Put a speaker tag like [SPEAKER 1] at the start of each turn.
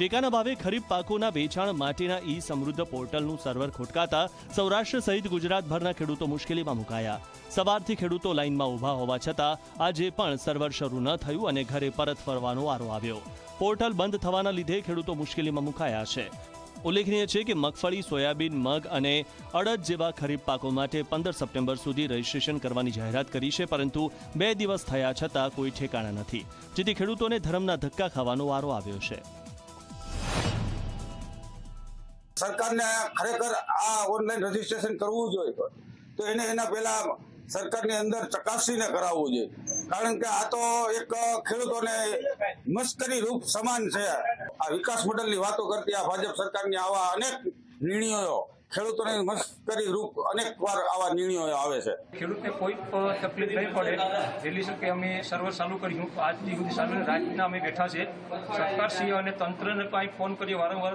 [SPEAKER 1] ટેકાના ભાવે ખરીફ પાકોના વેચાણ માટેના ઈ સમૃદ્ધ પોર્ટલનું સર્વર ખોટકાતા સૌરાષ્ટ્ર સહિત ગુજરાતભરના ખેડૂતો મુશ્કેલીમાં મુકાયા. સવારથી ખેડૂતો લાઇનમાં ઊભા હોવા છતાં આજે પણ સર્વર શરૂ ન થયું અને ઘરે પરત ફરવાનો વારો આવ્યો. પોર્ટલ બંધ થવાના લીધે ખેડૂતો મુશ્કેલીમાં મુકાયા છે. ઉલ્લેખનીય છે કે મગફળી, સોયાબીન, મગ અને અડદ જેવા ખરીફ પાકો માટે પંદર સપ્ટેમ્બર સુધી રજીસ્ટ્રેશન કરવાની જાહેરાત કરી છે, પરંતુ બે દિવસ થયા છતાં કોઈ ઠેકાણા નથી. જેથી ખેડૂતોને ધરમના ધક્કા ખાવાનો વારો આવ્યો છે.
[SPEAKER 2] સરકારને ખરેખર આ ઓનલાઈન રજીસ્ટ્રેશન કરવું જોઈએ. તો એને એના પહેલા સરકારની અંદર ચકાસીને કરાવવું જોઈએ. કારણ કે આ તો એક ખેડૂતોને મશ્કરી રૂપ સમાન છે. આ વિકાસ મોડલની વાતો કરતી આ ભાજપ સરકારની આવા અનેક નિર્ણયો, ખેડૂતોને મશ્કરી રૂપ અનેક વાર આવા નિર્ણયો આવે છે.
[SPEAKER 3] ખેડૂતને કોઈ તકલીફ નહીં પડે. વહેલી શકે અમે સર્વર ચાલુ કર્યું. આજથી સુધી સામે રાતના અમે બેઠા છે સરકારશ્રી અને તંત્રને કાંઈ ફોન કરીએ વારંવાર